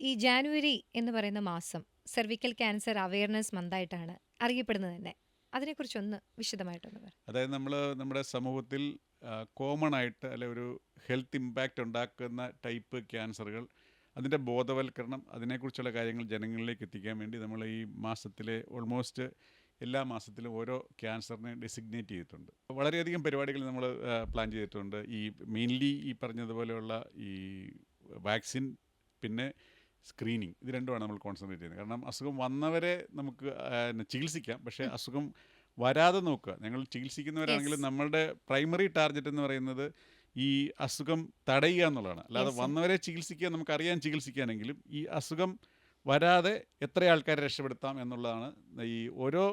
ഈ ജാനുവരി എന്ന് പറയുന്ന മാസം സെർവിക്കൽ ക്യാൻസർ അവയർനെസ് മന്തായിട്ടാണ് അറിയപ്പെടുന്നത് തന്നെ. അതിനെക്കുറിച്ചൊന്ന് വിശദമായിട്ടൊന്ന് പറ. അതായത് നമ്മൾ നമ്മുടെ സമൂഹത്തിൽ കോമൺ ആയിട്ട് അല്ലെ ഒരു ഹെൽത്ത് ഇമ്പാക്റ്റ് ഉണ്ടാക്കുന്ന ടൈപ്പ് ക്യാൻസറുകൾ അതിന്റെ ബോധവൽക്കരണം അതിനെക്കുറിച്ചുള്ള കാര്യങ്ങൾ ജനങ്ങളിലേക്ക് എത്തിക്കാൻ വേണ്ടി നമ്മൾ ഈ മാസത്തിലെ ഓൾമോസ്റ്റ് എല്ലാ മാസത്തിലും ഓരോ ക്യാൻസറിനെ ഡെസിഗ്നേറ്റ് ചെയ്തിട്ടുണ്ട്. വളരെയധികം പരിപാടികൾ നമ്മൾ പ്ലാൻ ചെയ്തിട്ടുണ്ട്. ഈ മെയിൻലി ഈ പറഞ്ഞതുപോലെയുള്ള ഈ വാക്സിൻ പിന്നെ സ്ക്രീനിങ് ഇത് രണ്ടുമാണ് നമ്മൾ കോൺസെൻട്രേറ്റ് ചെയ്യുന്നത്. കാരണം അസുഖം വന്നവരെ നമുക്ക് ചികിത്സിക്കാം. പക്ഷേ അസുഖം വരാതെ നോക്കുക. ഞങ്ങൾ ചികിത്സിക്കുന്നവരാണെങ്കിൽ. നമ്മളുടെ പ്രൈമറി ടാർഗറ്റ് എന്ന് പറയുന്നത് ഈ അസുഖം തടയുക എന്നുള്ളതാണ്. അല്ലാതെ. വന്നവരെ ചികിത്സിക്കുക നമുക്കറിയാൻ ചികിത്സിക്കാനെങ്കിലും ഈ അസുഖം വരാതെ എത്ര ആൾക്കാരെ രക്ഷപ്പെടുത്താം എന്നുള്ളതാണ് ഈ ഓരോ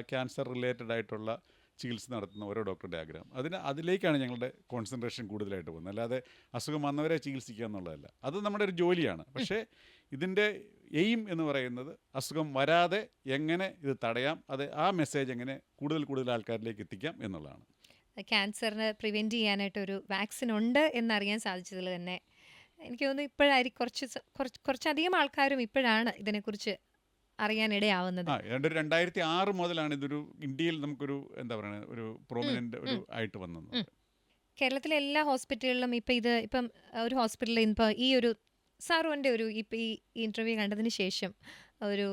ക്യാൻസർ റിലേറ്റഡ് ആയിട്ടുള്ള ചികിത്സ നടത്തുന്ന ഓരോ ഡോക്ടറുടെ ആഗ്രഹം. അതിന് അതിലേക്കാണ് ഞങ്ങളുടെ കോൺസെൻട്രേഷൻ കൂടുതലായിട്ട് പോകുന്നത്. അല്ലാതെ അസുഖം വന്നവരെ ചികിത്സിക്കുക എന്നുള്ളതല്ല. അത് നമ്മുടെ ഒരു ജോലിയാണ്. പക്ഷേ ഇതിന്റെ എയിം എന്ന് പറയുന്നത് അസുഖം വരാതെ എങ്ങനെ ഇത് തടയാം അത് ആ മെസ്സേജ് എങ്ങനെ കൂടുതൽ കൂടുതൽ ആൾക്കാരിലേക്ക് എത്തിക്കാം എന്നുള്ളതാണ്. ക്യാൻസറിന് പ്രിവെന്റ് ചെയ്യാനായിട്ട് ഒരു വാക്സിൻ ഉണ്ട് എന്നറിയാൻ സാധിച്ചതിൽ തന്നെ എനിക്ക് തോന്നുന്നു ഇപ്പോഴായിരിക്കും കുറച്ച് കുറച്ച് കുറച്ചധികം ആൾക്കാരും ഇപ്പോഴാണ് ഇതിനെക്കുറിച്ച് അറിയാനിടയാവുന്നത്. ഒരു രണ്ടായിരത്തി ആറ് മുതലാണ് ഇതൊരു ഇന്ത്യയിൽ നമുക്കൊരു എന്താ പറയുക ഒരു പ്രോമിനന്റ് ഒരു ആയിട്ട് വന്നത്. കേരളത്തിലെ എല്ലാ ഹോസ്പിറ്റലുകളിലും ഇപ്പം ഇത് ഇപ്പം ഒരു ഹോസ്പിറ്റലിൽ ഇപ്പൊ ഈ ഒരു സാറുവിന്റെ ഒരു ഇപ്പം ഈ ഇന്റർവ്യൂ കണ്ടതിന് ശേഷം ഒരു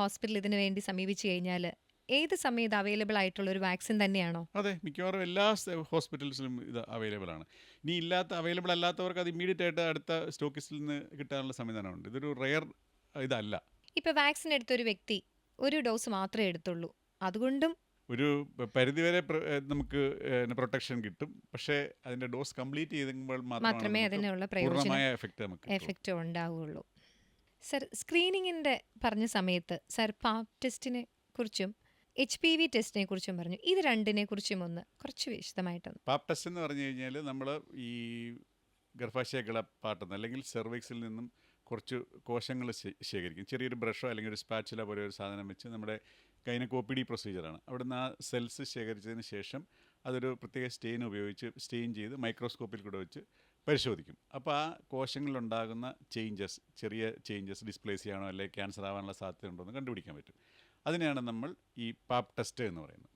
ഹോസ്പിറ്റൽ ഇതിനു വേണ്ടി സമീപിച്ചു കഴിഞ്ഞാൽ ഏത് സമയത്ത് അവൈലബിൾ ആയിട്ടുള്ള ഒരു വാക്സിൻ തന്നെയാണോ? അതെ മിക്കവാറും എല്ലാ ഹോസ്പിറ്റൽസിലും ഇത് അവൈലബിൾ ആണ്. ഇനി ഇല്ലാത്ത അവൈലബിൾ അല്ലാത്തവർക്ക് അത് ഇമ്മീഡിയറ്റ് ആയിട്ട് അടുത്ത സ്റ്റോക്കിസിൽ നിന്ന് കിട്ടാനുള്ള സംവിധാനമുണ്ട്. ഇതൊരു റെയർ ഇതല്ല. ഇപ്പോൾ വാക്സിൻ എടുത്ത ഒരു വ്യക്തി ഒരു ഡോസ് മാത്രമേ എടുത്തുള്ളൂ. അതുകൊണ്ടും ഒരു പരിധിവരെ നമുക്ക് പ്രൊട്ടക്ഷൻ കിട്ടും. പക്ഷേ അതിന്റെ ഡോസ് കംപ്ലീറ്റ് ചെയ്തെങ്കിൽ മാത്രമേ അതിനുള്ള എഫക്റ്റ് നമുക്ക് എഫക്റ്റ് ഉണ്ടാവുകയുള്ളൂ സർ സ്ക്രീനിങ്ങിന്റെ പറഞ്ഞ സമയത്ത് സർ പാപ് ടെസ്റ്റിനെ കുറിച്ചും എച്ച് പി വി ടെസ്റ്റിനെ കുറിച്ചും പറഞ്ഞു. ഇത് രണ്ടിനെ കുറിച്ചും ഒന്ന് കുറച്ച് വിശദമായിട്ടൊന്ന്. പാപ് ടെസ്റ്റ് എന്ന് പറഞ്ഞു കഴിഞ്ഞാൽ നമ്മൾ ഈ ഗർഭാശയ കിളപ്പാട്ടുന്ന അല്ലെങ്കിൽ സെർവിക്സിൽ നിന്നും കുറച്ച് കോശങ്ങൾ ശേഖരിക്കും. ചെറിയൊരു ബ്രഷോ അല്ലെങ്കിൽ ഒരു സ്പാച്ചില പോലെ ഒരു സാധനം വെച്ച് നമ്മുടെ ഗൈനക്കോപ്പിഡി പ്രൊസീജിയറാണ്. അവിടുന്ന് ആ സെൽസ് ശേഖരിച്ചതിന് ശേഷം അതൊരു പ്രത്യേക സ്റ്റെയിൻ ഉപയോഗിച്ച് സ്റ്റെയിൻ ചെയ്ത് മൈക്രോസ്കോപ്പിൽ കൂടെ വെച്ച് പരിശോധിക്കും. അപ്പോൾ ആ കോശങ്ങളിലുണ്ടാകുന്ന ചേഞ്ചസ് ചെറിയ ചേഞ്ചസ് ഡിസ്പ്ലേസ് ചെയ്യാനോ അല്ലെങ്കിൽ ക്യാൻസർ ആവാനുള്ള സാധ്യത ഉണ്ടോ എന്ന് കണ്ടുപിടിക്കാൻ പറ്റും. അതിനെയാണ് നമ്മൾ ഈ പാപ്പ് ടെസ്റ്റ് എന്ന് പറയുന്നത്.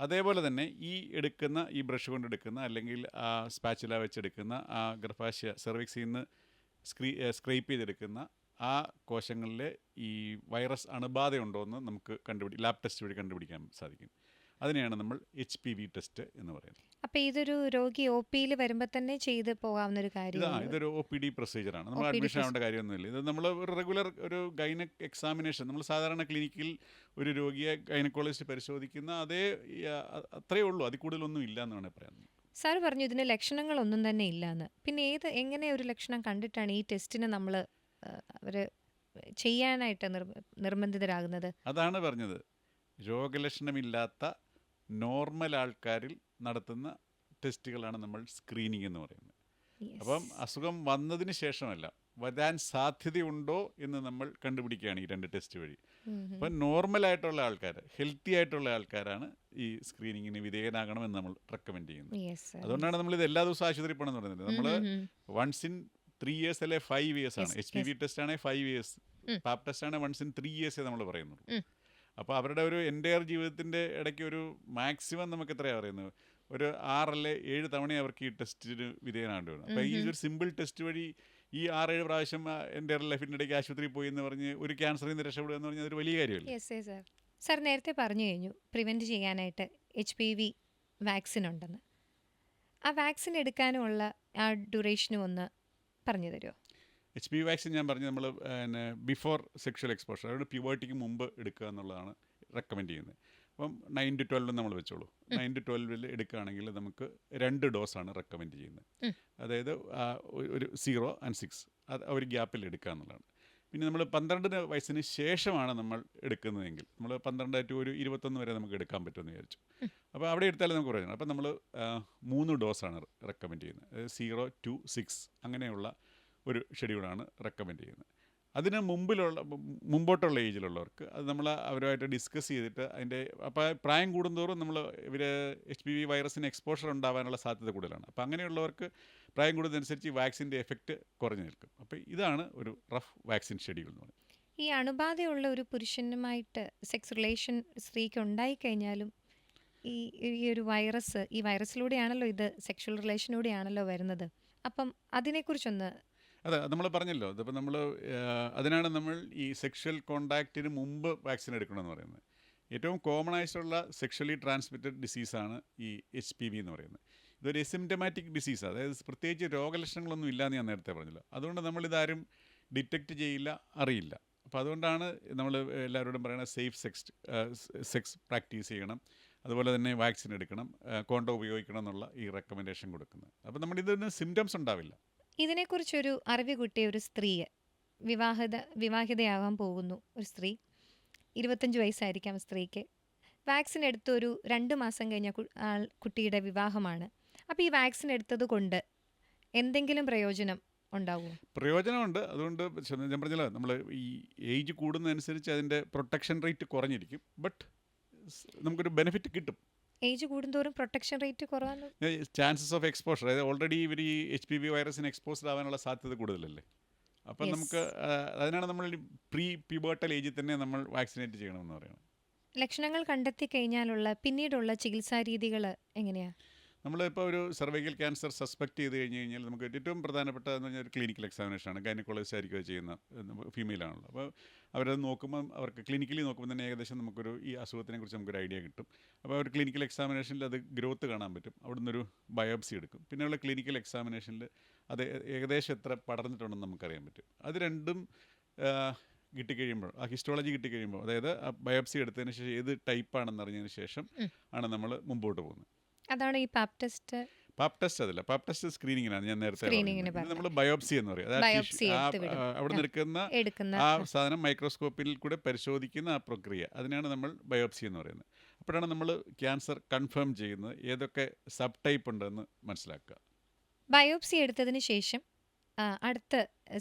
അതേപോലെ തന്നെ ഈ എടുക്കുന്ന ഈ ബ്രഷ് കൊണ്ട് എടുക്കുന്ന അല്ലെങ്കിൽ ആ സ്പാച്ചില വെച്ചെടുക്കുന്ന ആ ഗർഭാശയ സെർവിക്സിൽ നിന്ന് സ്ക്രീ സ്ക്രൈപ്പ് ചെയ്തെടുക്കുന്ന ആ കോശങ്ങളിൽ ഈ വൈറസ് അണുബാധയുണ്ടോ എന്ന് നമുക്ക് കണ്ടുപിടി ലാബ് ടെസ്റ്റ് വഴി കണ്ടുപിടിക്കാൻ സാധിക്കും. അതിനെയാണ് നമ്മൾ എച്ച് പി വി ടെസ്റ്റ് എന്ന് പറയുന്നത്. അപ്പോൾ ഇതൊരു രോഗി ഒ പിയിൽ വരുമ്പോൾ തന്നെ ചെയ്ത് പോകാവുന്ന ഒരു കാര്യം ഇതൊരു ഒ പി ഡി പ്രൊസീജിയറാണ് നമ്മൾ അഡ്മിഷൻ ആവേണ്ട കാര്യമൊന്നുമില്ല ഇത് നമ്മൾ ഒരു റെഗുലർ ഒരു ഗൈനക് എക്സാമിനേഷൻ നമ്മൾ സാധാരണ ക്ലിനിക്കിൽ ഒരു രോഗിയെ ഗൈനക്കോളജിസ്റ്റ് പരിശോധിക്കുന്ന അതേ അത്രയേ ഉള്ളൂ. അതിൽ കൂടുതലൊന്നും ഇല്ല എന്നാണ് പറയുന്നത്. പറയാം സാർ പറഞ്ഞു ഇതിന് ലക്ഷണങ്ങളൊന്നും തന്നെ ഇല്ലയെന്ന് പിന്നെ ഏത് എങ്ങനെ ഒരു ലക്ഷണം കണ്ടിട്ടാണ് ഈ ടെസ്റ്റിന് നമ്മൾ അവർ ചെയ്യാനായിട്ട് നിർബന്ധിതരാകുന്നത്? അതാണ് പറഞ്ഞത്. രോഗലക്ഷണമില്ലാത്ത നോർമൽ ആൾക്കാരിൽ നടത്തുന്ന ടെസ്റ്റുകളാണ് നമ്മൾ സ്ക്രീനിങ് എന്ന് പറയുന്നത്. അപ്പം അസുഖം വന്നതിന് ശേഷമല്ല. വരാൻ സാധ്യതയുണ്ടോ എന്ന് നമ്മൾ കണ്ടുപിടിക്കുകയാണ് ഈ രണ്ട് ടെസ്റ്റ് വഴി. അപ്പം നോർമൽ ആയിട്ടുള്ള ആൾക്കാർ ഹെൽത്തി ആയിട്ടുള്ള ആൾക്കാരാണ് ഈ സ്ക്രീനിങ്ങിന് വിധേയനാകണമെന്ന് നമ്മൾ റെക്കമെൻഡ് ചെയ്യുന്നത്. അതുകൊണ്ടാണ് നമ്മൾ ഇത് എല്ലാ ദിവസവും ആശുപത്രി പോകണം എന്ന് പറയുന്നത്. നമ്മൾ വൺസ് ഇൻ ത്രീ ഇയേഴ്സ് അല്ലെ ഫൈവ് ഇയേഴ്സ് ആണ്. എച്ച് പി വി ടെസ്റ്റ് ആണെങ്കിൽ ഫൈവ് ഇയേഴ്സ് പാപ് ടെസ്റ്റ് ആണെങ്കിൽ വൺസ് ഇൻ ത്രീ ഇയേഴ്സേ നമ്മൾ പറയുന്നുള്ളൂ അപ്പോൾ അവരുടെ ഒരു എന്റയർ ജീവിതത്തിന്റെ ഇടയ്ക്ക് ഒരു മാക്സിമം നമുക്ക് എത്രയാണ് പറയുന്നത്? ഒരു ആറല്ലേ ഏഴ് തവണ അവർക്ക് ഈ ടെസ്റ്റിന് വിധേയനാകേണ്ടി വരും. അപ്പോൾ ഈ ഒരു സിമ്പിൾ ടെസ്റ്റ് വഴി ഈ ആറേഴ് പ്രാവശ്യം എന്റെ ലൈഫിന്റെ ഇടയ്ക്ക് ആശുപത്രിയിൽ പോയി എന്ന് പറഞ്ഞ് ഒരു ക്യാൻസറിൽ നിന്ന് രക്ഷപ്പെടുക എന്ന് പറഞ്ഞാൽ അതൊരു വലിയ കാര്യമല്ല? സർ സാർ നേരത്തെ പറഞ്ഞു കഴിഞ്ഞു പ്രിവെന്റ് ചെയ്യാനായിട്ട് എച്ച് പി വി വാക്സിൻ ഉണ്ടെന്ന്. ആ വാക്സിൻ എടുക്കാനുമുള്ള ആ ഡ്യൂറേഷനും ഒന്ന് പറഞ്ഞു തരുമോ എച്ച് പി വാക്സിൻ ഞാൻ പറഞ്ഞു നമ്മൾ പിന്നെ ബിഫോർ സെക്ഷൽ എക്സ്പോഷർ അതായത് പ്യൂബേർട്ടിക്ക് മുമ്പ് എടുക്കുക എന്നുള്ളതാണ് റെക്കമെൻഡ് ചെയ്യുന്നത്. അപ്പം നയൻ ടു ട്വൽവ് നമ്മൾ വെച്ചോളൂ. നയൻ ടു ട്വൽവിൽ എടുക്കുകയാണെങ്കിൽ നമുക്ക് രണ്ട് ഡോസാണ് റെക്കമെൻഡ് ചെയ്യുന്നത്. അതായത് ഒരു സീറോ ആൻഡ് സിക്സ് അത് ഒരു ഗ്യാപ്പിൽ എടുക്കുക എന്നുള്ളതാണ്. പിന്നെ നമ്മൾ പന്ത്രണ്ടിന് വയസ്സിന് ശേഷമാണ് നമ്മൾ എടുക്കുന്നതെങ്കിൽ നമ്മൾ പന്ത്രണ്ട് ടു ഒരു ഇരുപത്തൊന്ന് വരെ നമുക്ക് എടുക്കാൻ പറ്റുമെന്ന് വിചാരിച്ചു. അപ്പോൾ അവിടെ എടുത്താലും നമുക്ക് പറയുന്നത് അപ്പോൾ നമ്മൾ മൂന്ന് ഡോസാണ് റെക്കമെൻഡ് ചെയ്യുന്നത്. സീറോ ടു സിക്സ് അങ്ങനെയുള്ള ഒരു ഷെഡ്യൂളാണ് റെക്കമെൻഡ് ചെയ്യുന്നത്. അതിന് മുമ്പിലുള്ള മുമ്പോട്ടുള്ള ഏജിലുള്ളവർക്ക് അത് നമ്മൾ അവരുമായിട്ട് ഡിസ്കസ് ചെയ്തിട്ട് അതിന്റെ അപ്പോൾ പ്രായം കൂടുന്തോറും നമ്മൾ ഇവർ എച്ച് പി വി വൈറസിന് എക്സ്പോഷർ ഉണ്ടാവാനുള്ള സാധ്യത കൂടുതലാണ്. അപ്പോൾ അങ്ങനെയുള്ളവർക്ക് പ്രായം കൂടുന്നതനുസരിച്ച് വാക്സിന്റെ എഫക്റ്റ് കുറഞ്ഞു നിൽക്കും. അപ്പോൾ ഇതാണ് ഒരു റഫ് വാക്സിൻ ഷെഡ്യൂൾ എന്ന് പറയുന്നത്. ഈ അണുബാധയുള്ള ഒരു പുരുഷനുമായിട്ട് സെക്സ് റിലേഷൻ സ്ത്രീക്ക് ഉണ്ടായിക്കഴിഞ്ഞാലും ഈ ഈ ഒരു വൈറസ് ഈ വൈറസിലൂടെയാണല്ലോ ഇത് സെക്ഷൽ റിലേഷനിലൂടെയാണല്ലോ വരുന്നത്. അപ്പം അതിനെക്കുറിച്ചൊന്ന് അതെ നമ്മൾ പറഞ്ഞല്ലോ. അതിപ്പോൾ നമ്മൾ അതിനാണ് നമ്മൾ ഈ സെക്ഷൽ കോണ്ടാക്റ്റിന് മുമ്പ് വാക്സിൻ എടുക്കണമെന്ന് പറയുന്നത്. ഏറ്റവും കോമൺ ആയിട്ടുള്ള സെക്ഷലി ട്രാൻസ്മിറ്റഡ് ഡിസീസാണ് ഈ എച്ച് പി വി എന്ന് പറയുന്നത്. ഇതൊരു എസിംറ്റമാറ്റിക് ഡിസീസ് അതായത് പ്രത്യേകിച്ച് രോഗലക്ഷണങ്ങളൊന്നും ഇല്ലയെന്ന് ഞാൻ നേരത്തെ പറഞ്ഞില്ല. അതുകൊണ്ട് നമ്മളിതാരും ഡിറ്റക്റ്റ് ചെയ്യില്ല അറിയില്ല. അപ്പോൾ അതുകൊണ്ടാണ് നമ്മൾ എല്ലാവരോടും പറയുന്നത് സേഫ് സെക്സ് സെക്സ് പ്രാക്ടീസ് ചെയ്യണം. അതുപോലെ തന്നെ വാക്സിൻ എടുക്കണം കോണ്ടോ ഉപയോഗിക്കണം എന്നുള്ള ഈ റെക്കമെൻഡേഷൻ കൊടുക്കുന്നത്. അപ്പോൾ നമ്മൾ ഇതിന് സിംറ്റംസ് ഉണ്ടാവില്ല. ഇതിനെക്കുറിച്ചൊരു അറിവ് കിട്ടിയ ഒരു സ്ത്രീയെ വിവാഹിത വിവാഹിതയാകാൻ പോകുന്നു. ഒരു സ്ത്രീ ഇരുപത്തഞ്ച് വയസ്സായിരിക്കാം സ്ത്രീക്ക്. വാക്സിൻ എടുത്ത ഒരു രണ്ട് മാസം കഴിഞ്ഞ കുട്ടിയുടെ വിവാഹമാണ്. അപ്പോൾ ഈ വാക്സിൻ എടുത്തത് കൊണ്ട് എന്തെങ്കിലും പ്രയോജനം ഉണ്ടാവും? പ്രയോജനമുണ്ട്. അതുകൊണ്ട് ഞാൻ പറഞ്ഞല്ലോ നമ്മൾ ഈ ഏജ് കൂടുന്നതനുസരിച്ച് അതിന്റെ പ്രൊട്ടക്ഷൻ റേറ്റ് കുറഞ്ഞിരിക്കും. ബട്ട് നമുക്കൊരു ബെനിഫിറ്റ് കിട്ടും. ഏജ് കൂടുന്തോറും പ്രൊട്ടക്ഷൻ റേറ്റ് കുറവാണ് ചാൻസസ് ഓഫ് എക്സ്പോഷർ അതായത് ഓൾറെഡി ഇവർ ഈ എച്ച് പി വി വൈറസിന് എക്സ്പോസ്ഡ് ആവാനുള്ള സാധ്യത കൂടുതലല്ലേ? അപ്പം നമുക്ക് അതിനാണ് നമ്മൾ പ്രീ പ്യൂബേർട്ടൽ ഏജിൽ തന്നെ നമ്മൾ വാക്സിനേറ്റ് ചെയ്യണമെന്ന് പറയുന്നത് ലക്ഷണങ്ങൾ കണ്ടെത്തി കഴിഞ്ഞാലുള്ള പിന്നീടുള്ള ചികിത്സാ രീതികൾ എങ്ങനെയാ? നമ്മളിപ്പോൾ ഒരു സർവൈക്കൽ ക്യാൻസർ സസ്പെക്ട് ചെയ്ത് കഴിഞ്ഞ് കഴിഞ്ഞാൽ നമുക്ക് ഏറ്റവും പ്രധാനപ്പെട്ട എന്ന് പറഞ്ഞാൽ ഒരു ക്ലിനിക്കൽ എക്സാമിനേഷനാണ് ഗൈനക്കോളജിസ്റ്റ് ആയിരിക്കും ചെയ്യുന്ന ഫീമെയിലാണല്ലോ അപ്പോൾ അവരത് നോക്കുമ്പം അവർക്ക് ക്ലിനിക്കലി നോക്കുമ്പോൾ തന്നെ ഏകദേശം നമുക്കൊരു ഈ അസുഖത്തിനെ കുറിച്ച് നമുക്കൊരു ഐഡിയ കിട്ടും. അപ്പോൾ ഒരു ക്ലിനിക്കൽ എക്സാമിനേഷനിൽ അത് ഗ്രോത്ത് കാണാൻ പറ്റും. അവിടുന്ന് ഒരു ബയോപ്സി എടുക്കും. പിന്നെയുള്ള ക്ലിനിക്കൽ എക്സാമിനേഷനിൽ അത് ഏകദേശം എത്ര പടർന്നിട്ടുണ്ടെന്ന് നമുക്കറിയാൻ പറ്റും. അത് രണ്ടും കിട്ടിക്കഴിയുമ്പോൾ ആ ഹിസ്റ്റോളജി കിട്ടിക്കഴിയുമ്പോൾ അതായത് ആ ബയോപ്സി എടുത്തതിന് ശേഷം ഏത് ടൈപ്പാണെന്ന് അറിഞ്ഞതിന് ശേഷം ആണ് നമ്മൾ മുമ്പോട്ട് പോകുന്നത്. അതാണ് ഈ പാപ് ടെസ്റ്റ് പാപ് ടെസ്റ്റ് അതല്ല. പാപ് ടെസ്റ്റ് സ്ക്രീനിങ്ങിനാണ് ഞാൻ നേരത്തെ നമ്മൾ ബയോപ്സി എന്ന് പറയും. അതായത് അവിടെ നിൽക്കുന്ന ആ സാധനം മൈക്രോസ്കോപ്പിൽ കൂടെ പരിശോധിക്കുന്ന ആ പ്രക്രിയ. അതിനാണ് നമ്മൾ ബയോപ്സി എന്ന് പറയുന്നത്. അപ്പോഴാണ് നമ്മൾ ക്യാൻസർ കൺഫേം ചെയ്യുന്നത്. ഏതൊക്കെ സബ് ടൈപ്പ് ഉണ്ടെന്ന് മനസ്സിലാക്കുക. ബയോപ്സി എടുത്തതിന് ശേഷം അടുത്ത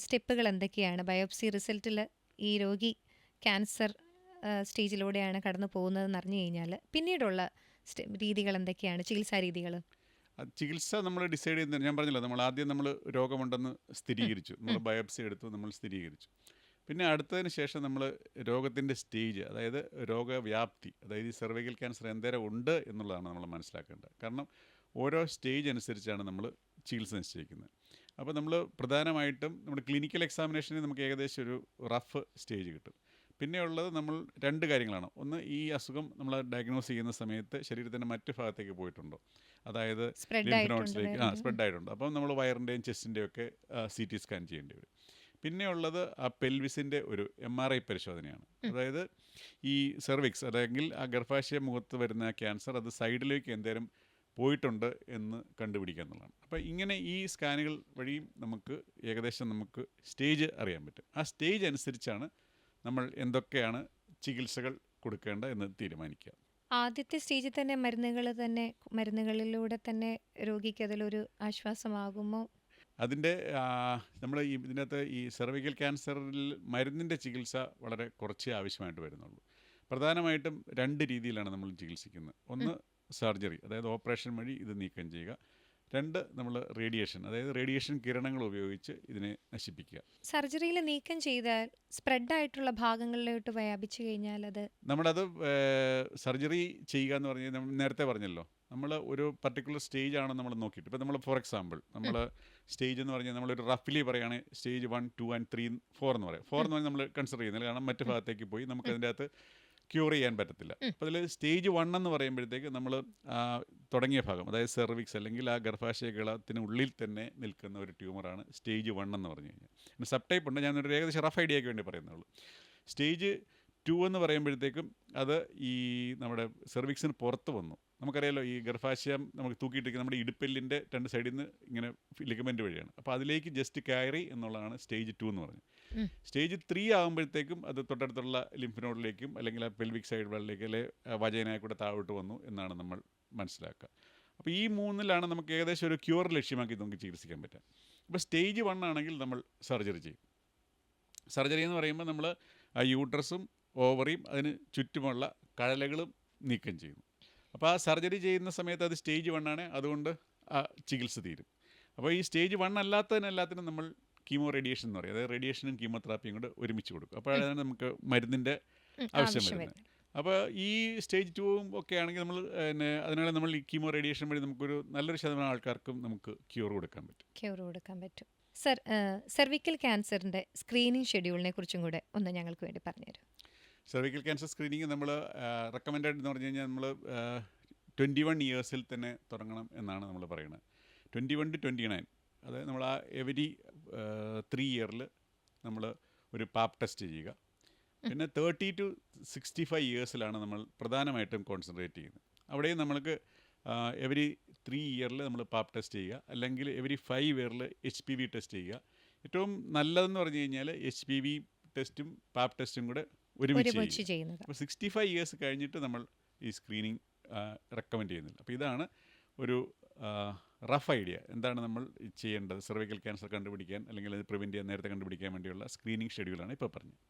സ്റ്റെപ്പുകൾ എന്തൊക്കെയാണ്? ബയോപ്സി റിസൾട്ടിൽ ഈ രോഗി ക്യാൻസർ സ്റ്റേജിലൂടെയാണ് കടന്നു പോകുന്നതെന്ന് അറിഞ്ഞു കഴിഞ്ഞാൽ പിന്നീടുള്ള രീതികൾ എന്തൊക്കെയാണ്? ചികിത്സാ രീതികൾ. ചികിത്സ നമ്മൾ ഡിസൈഡ് ചെയ്യുന്നത് ഞാൻ പറഞ്ഞില്ല നമ്മൾ ആദ്യം നമ്മൾ രോഗമുണ്ടെന്ന് സ്ഥിരീകരിച്ചു. നമ്മൾ ബയോപ്സി എടുത്തു നമ്മൾ സ്ഥിരീകരിച്ചു. പിന്നെ അടുത്തതിന് ശേഷം നമ്മൾ രോഗത്തിന്റെ സ്റ്റേജ് അതായത് രോഗവ്യാപ്തി അതായത് ഈ സെർവൈക്കൽ ക്യാൻസർ എന്തേരം ഉണ്ട് എന്നുള്ളതാണ് നമ്മൾ മനസ്സിലാക്കേണ്ടത്. കാരണം ഓരോ സ്റ്റേജ് അനുസരിച്ചാണ് നമ്മൾ ചികിത്സ നിശ്ചയിക്കുന്നത്. അപ്പോൾ നമ്മൾ പ്രധാനമായിട്ടും നമ്മുടെ ക്ലിനിക്കൽ എക്സാമിനേഷനിൽ നമുക്ക് ഏകദേശം ഒരു റഫ് സ്റ്റേജ് കിട്ടും. പിന്നെ ഉള്ളത് നമ്മൾ രണ്ട് കാര്യങ്ങളാണ്. ഒന്ന് ഈ അസുഖം നമ്മൾ ഡയഗ്നോസ് ചെയ്യുന്ന സമയത്ത് ശരീരത്തിന്റെ മറ്റു ഭാഗത്തേക്ക് പോയിട്ടുണ്ടോ. അതായത് ലിംഫ് നോട്ട്സിലേക്ക് ആ സ്പ്രെഡ് ആയിട്ടുണ്ട്. അപ്പം നമ്മൾ വയറിന്റെയും ചെസ്റ്റിന്റെയും ഒക്കെ സി ടി സ്കാൻ ചെയ്യേണ്ടി വരും. പിന്നെയുള്ളത് ആ പെൽവിസിന്റെ ഒരു എം ആർ ഐ പരിശോധനയാണ്. അതായത് ഈ സെർവിക്സ് അല്ലെങ്കിൽ ആ ഗർഭാശയ മുഖത്ത് വരുന്ന ക്യാൻസർ അത് സൈഡിലേക്ക് എന്തേലും പോയിട്ടുണ്ട് എന്ന് കണ്ടുപിടിക്കുക എന്നുള്ളതാണ്. അപ്പോൾ ഇങ്ങനെ ഈ സ്കാനുകൾ വഴിയും നമുക്ക് ഏകദേശം നമുക്ക് സ്റ്റേജ് അറിയാൻ പറ്റും. ആ സ്റ്റേജ് അനുസരിച്ചാണ് നമ്മൾ എന്തൊക്കെയാണ് ചികിത്സകൾ കൊടുക്കേണ്ട എന്ന് തീരുമാനിക്കുക. ആദ്യത്തെ സ്റ്റേജിൽ തന്നെ മരുന്നുകൾ തന്നെ മരുന്നുകളിലൂടെ തന്നെ രോഗിക്ക് അതിലൊരു ആശ്വാസമാകുമോ? അതിന്റെ നമ്മൾ ഈ ഇതിനകത്ത് ഈ സെർവിക്കൽ ക്യാൻസറിൽ മരുന്നിന്റെ ചികിത്സ വളരെ കുറച്ചേ ആവശ്യമായിട്ട് വരുന്നുള്ളൂ. പ്രധാനമായിട്ടും രണ്ട് രീതിയിലാണ് നമ്മൾ ചികിത്സിക്കുന്നത്. ഒന്ന് സർജറി അതായത് ഓപ്പറേഷൻ വഴി ഇത് നീക്കം ചെയ്യുക. രണ്ട് നമ്മൾ റേഡിയേഷൻ അതായത് റേഡിയേഷൻ കിരണങ്ങൾ ഉപയോഗിച്ച് ഇതിനെ നശിപ്പിക്കുക. സർജറിയിൽ നീക്കം ചെയ്താൽ സ്പ്രെഡ് ആയിട്ടുള്ള ഭാഗങ്ങളിലോട്ട് വ്യാപിച്ചു കഴിഞ്ഞാൽ അത് നമ്മളത് സർജറി ചെയ്യുക എന്ന് പറഞ്ഞാൽ നേരത്തെ പറഞ്ഞല്ലോ. നമ്മൾ ഒരു പർട്ടിക്കുലർ സ്റ്റേജ് ആണ് നമ്മൾ നോക്കിയിട്ട്. ഇപ്പോൾ നമ്മൾ ഫോർ എക്സാമ്പിൾ നമ്മൾ സ്റ്റേജ് എന്ന് പറഞ്ഞാൽ നമ്മളൊരു റഫ്ലി പറയുകയാണെങ്കിൽ stage one two and three four എന്ന് പറയും. ഫോർ എന്ന് പറഞ്ഞാൽ നമ്മൾ കൺസിഡർ ചെയ്യുന്നില്ല. കാരണം മറ്റു ഭാഗത്തേക്ക് പോയി നമുക്ക് അതിന്റെ അകത്ത് ക്യൂർ ചെയ്യാൻ പറ്റത്തില്ല. അപ്പോൾ അതിൽ സ്റ്റേജ് വൺ എന്ന് പറയുമ്പോഴത്തേക്ക് നമ്മൾ തുടങ്ങിയ ഭാഗം അതായത് സെർവിക്സ് അല്ലെങ്കിൽ ആ ഗർഭാശയ ഗളത്തിന് ഉള്ളിൽ തന്നെ നിൽക്കുന്ന ഒരു ട്യൂമറാണ് സ്റ്റേജ് വൺ എന്ന് പറഞ്ഞു കഴിഞ്ഞാൽ. സബ് ടൈപ്പ് ഉണ്ട് ഞാനൊരു ഏകദേശം റഫ് ഐഡിയയ്ക്ക് വേണ്ടി പറയുന്നുള്ളൂ സ്റ്റേജ് ടു എന്ന് പറയുമ്പോഴത്തേക്കും അത് ഈ നമ്മുടെ സെർവിക്സിന് പുറത്ത് വന്നു. നമുക്കറിയാലോ ഈ ഗർഭാശയം നമുക്ക് തൂക്കിയിട്ടിരിക്കുന്ന നമ്മുടെ ഇടുപ്പെല്ലിന്റെ രണ്ട് സൈഡിൽ നിന്ന് ഇങ്ങനെ ലിഗമെന്റ് വഴിയാണ്. അപ്പോൾ അതിലേക്ക് ജസ്റ്റ് കയറി എന്നുള്ളതാണ് സ്റ്റേജ് ടു എന്ന് പറഞ്ഞത്. സ്റ്റേജ് ത്രീ ആകുമ്പോഴത്തേക്കും അത് തൊട്ടടുത്തുള്ള ലിംഫ് നോഡിലേക്കും അല്ലെങ്കിൽ ആ പെൽവിക് സൈഡ് വെള്ളിലേക്ക് അല്ലെ വജയനായി കൂടെ താഴോട്ട് വന്നു എന്നാണ് നമ്മൾ മനസ്സിലാക്കുക. അപ്പോൾ ഈ മൂന്നിലാണ് നമുക്ക് ഏകദേശം ഒരു ക്യൂർ ലക്ഷ്യമാക്കി നമുക്ക് ചികിത്സിക്കാൻ പറ്റുക. അപ്പോൾ സ്റ്റേജ് വൺ ആണെങ്കിൽ നമ്മൾ സർജറി ചെയ്യും. സർജറി എന്ന് പറയുമ്പോൾ നമ്മൾ ആ യൂട്രസും ഓവറിയും അതിന് ചുറ്റുമുള്ള കഴലകളും നീക്കം ചെയ്യുന്നു. അപ്പോൾ ആ സർജറി ചെയ്യുന്ന സമയത്ത് അത് സ്റ്റേജ് വൺ ആണ്. അതുകൊണ്ട് ആ ചികിത്സ തീരും. അപ്പോൾ ഈ സ്റ്റേജ് വൺ അല്ലാത്തതിനെല്ലാത്തിനും നമ്മൾ കീമോ റേഡിയേഷൻ എന്ന് പറയും. അതായത് റേഡിയേഷനും കീമോതെറാപ്പിയും കൂടെ ഒരുമിച്ച് കൊടുക്കും. അപ്പോഴാണ് നമുക്ക് മരുന്നിന്റെ ആവശ്യം വരുന്നത്. അപ്പോൾ ഈ സ്റ്റേജ് ടൂവും ഒക്കെ ആണെങ്കിൽ നമ്മൾ പിന്നെ അതിനാണ് നമ്മൾ ഈ കീമോ റേഡിയേഷൻ വഴി നമുക്കൊരു നല്ലൊരു ശതമാനം ആൾക്കാർക്കും നമുക്ക് ക്യൂർ കൊടുക്കാൻ പറ്റും. ക്യൂർ കൊടുക്കാൻ പറ്റും. സർ സെർവിക്കൽ ക്യാൻസറിന്റെ സ്ക്രീനിങ് ഷെഡ്യൂളിനെ കുറിച്ചും കൂടെ ഒന്ന് ഞങ്ങൾക്ക് വേണ്ടി പറഞ്ഞുതരും. സെർവിക്കൽ ക്യാൻസർ സ്ക്രീനിങ് നമ്മൾ റെക്കമെൻഡഡ് എന്ന് പറഞ്ഞു കഴിഞ്ഞാൽ നമ്മൾ ട്വന്റി വൺ ഇയേഴ്സിൽ തന്നെ തുടങ്ങണം എന്നാണ് നമ്മൾ പറയുന്നത്. Twenty one to twenty nine അതായത് നമ്മൾ ആ എവരി ത്രീ ഇയറിൽ നമ്മൾ ഒരു പാപ്പ് ടെസ്റ്റ് ചെയ്യുക. പിന്നെ തേർട്ടി ടു സിക്സ്റ്റി ഫൈവ് ഇയേഴ്സിലാണ് നമ്മൾ പ്രധാനമായിട്ടും കോൺസെൻട്രേറ്റ് ചെയ്യുന്നത്. അവിടെയും നമ്മൾക്ക് എവരി ത്രീ ഇയറിൽ നമ്മൾ പാപ്പ് ടെസ്റ്റ് ചെയ്യുക. അല്ലെങ്കിൽ എവരി ഫൈവ് ഇയറിൽ എച്ച് പി വി ടെസ്റ്റ് ചെയ്യുക. ഏറ്റവും നല്ലതെന്ന് പറഞ്ഞു കഴിഞ്ഞാൽ എച്ച് പി വി ടെസ്റ്റും പാപ്പ് ടെസ്റ്റും കൂടെ ഒരുമിച്ച് ചെയ്യുന്നത്. അപ്പോൾ സിക്സ്റ്റി ഫൈവ് ഇയേഴ്സ് കഴിഞ്ഞിട്ട് നമ്മൾ ഈ സ്ക്രീനിങ് റെക്കമെൻഡ് ചെയ്യുന്നില്ല. അപ്പോൾ ഇതാണ് ഒരു റഫ് ഐഡിയ. എന്താണ് നമ്മൾ ചെയ്യേണ്ടത്? സെർവിക്കൽ ക്യാൻസർ കണ്ടുപിടിക്കാൻ അല്ലെങ്കിൽ അത് പ്രിവെന്റ് ചെയ്യാൻ നേരത്തെ കണ്ടുപിടിക്കാൻ വേണ്ടിയുള്ള സ്ക്രീനിങ് ഷെഡ്യൂളാണ് ഇപ്പോൾ പറഞ്ഞത്.